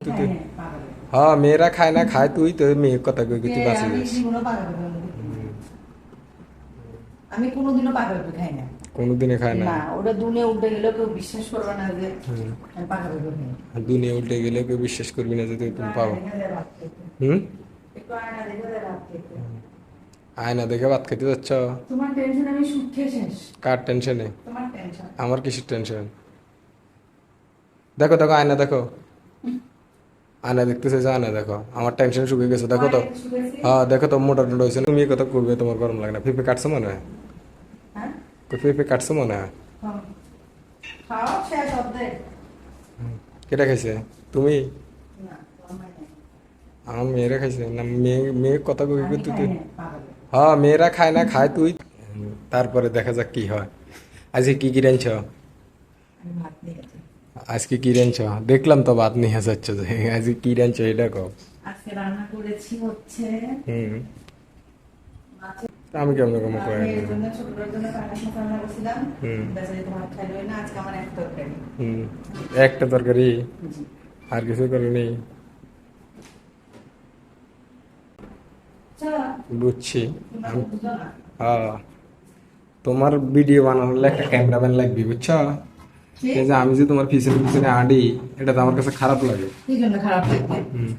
তুই হ্যাঁ, তো- মেয়েরা খায় না খায় তুই তো মেয়ে কথা কই তুই বাঁচি আমি যাস কোনোদিনও খাই না কোনোদিনে খায় না ওটা দুনে উঠে গেলেও কেউ বিশ্বাস করবে না যে দুনিয়া উল্টে গেলে কেউ বিশ্বাস করবি না যে তুই তুমি পাবো হুম। আয়না দেখে ভাত খেতে যাচ্ছ তোমার টেনশন আমি সুখে শেষ কার টেনশনে তোমার টেনশন আমার কিসের টেনশন দেখো দেখো আয়না দেখো আয়না দেখতেছে যে আয়না দেখো। আমার টেনশন শুকিয়ে গেছে। দেখো তো। হ্যাঁ দেখো তো মোটা টোটা হয়েছে। তুমি কথা করবে তোমার গরম লাগে না। ফিফে কাটছো মনে হয়? হ্যাঁ? ফিফে কাটছো মনে হয়? হ্যাঁ। কেটা খাইছে? তুমি? আমার মেয়েরা খাইছে? না মেয়ে মেয়ে কথা কই তুই পাগল। হ্যাঁ মেয়েরা খায় না খায় তুই। তারপরে দেখা যাক কি হয়। আজকে কি কি রাঁধছ? আমি ভাত নিয়ে গেছি। আজকে কি রাঁধছ দেখলাম তো ভাত নিয়ে যাচ্ছ যে আজকে কি রাঁধছ এটা কও। আজকে রান্না করেছি হচ্ছে হুম। আমি কেমন রকম করে আমি জন্য ছোটটার জন্য পাঙ্গাস মাছ রান্না করছিলাম। হুম। বেচারি তোমার খাইলো না আজকে আমার এক তরকারি। হুম। একটা তরকারি? আর কিছু করেনি বুঝছি। হ্যাঁ। তোমার ভিডিও বানানোর একটা ক্যামেরাম্যান লাগবে বুঝছ? এই যে আমি যে তোমার পিছনে পিছনে আডি এটা তো আমার কাছে খারাপ লাগে। কি জন্য খারাপ হুম।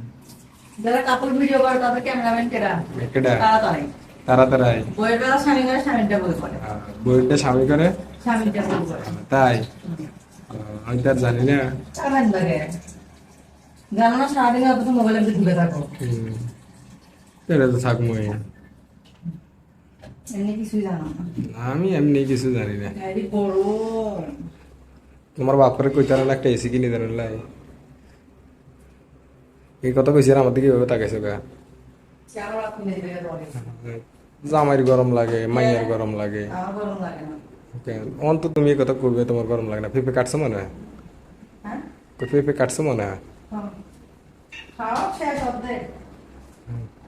যারা কাপল ভিডিও করে তাদের ক্যামেরাম্যান কেরা কেডা? তারা তারাই তাড়াতাড়ি বইয়ের বেলা স্বামী করে স্বামীটা বই করে। বইটা স্বামী করে? স্বামীটা বই করে। তাই? আমি তো আর জানি না। কারণ লাগে। জানো না সারাদিন অত মোবাইলে ঢুকে থাকো। হুম। এটা তো থাকবোই। এমনি কিছুই জানো না। আমি এমনি কিছু জানি না। গাড়ি গরম তোমার বাপরে কইতে না একটা এসি কিনে দেন লাই এই কথা কইছি আমার দিকে এভাবে তাকাইছো গা। জামাইয়ের গরম লাগে মাইয়ের গরম লাগে। অন্ত তুমি এই কথা করবে তোমার গরম লাগে না। ফেফে কাটছো মনে হয়? ফেফে কাটছো মনে হয়?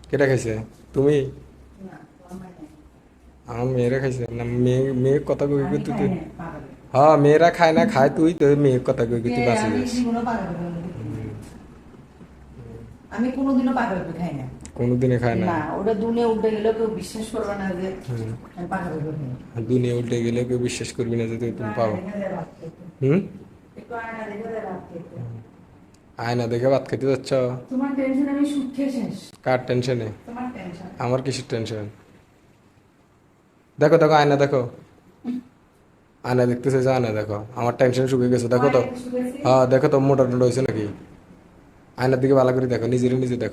কেটা খাইছে? তুমি? আমার মেয়েরা খাইছে। না মেয়ে মেয়ে কথা কই তুই। হ্যাঁ মেয়েরা খায় না খায় তুই তো মেয়ে কথা কই তুই বাঁচি আমি যাস। আমি কোনোদিনও পাগল হইতে খাই না। কোনোদিনে খায় না? ওটা দুনে উঠে গেলেও কেউ বিশ্বাস করবে না যে দুনিয়া উল্টে গেলে কেউ বিশ্বাস করবি না যে তুই তুমি পাবো হুম। আয়না দেখে ভাত খেতে। যাচ্ছ? তোমার টেনশন আমি সুখে শেষ। কার টেনশনে তোমার টেনশন আমার কিসের টেনশন দেখো দেখো আয়না দেখো। আয়না দেখতেছে যে আনা দেখো। আমার টেনশন শুকিয়ে গেছে দেখো তো। হ্যাঁ দেখো তো মোটা টোটা হয়েছে নাকি? আয়নার দিকে ভালো করে দেখো নিজেরই নিজে দেখো।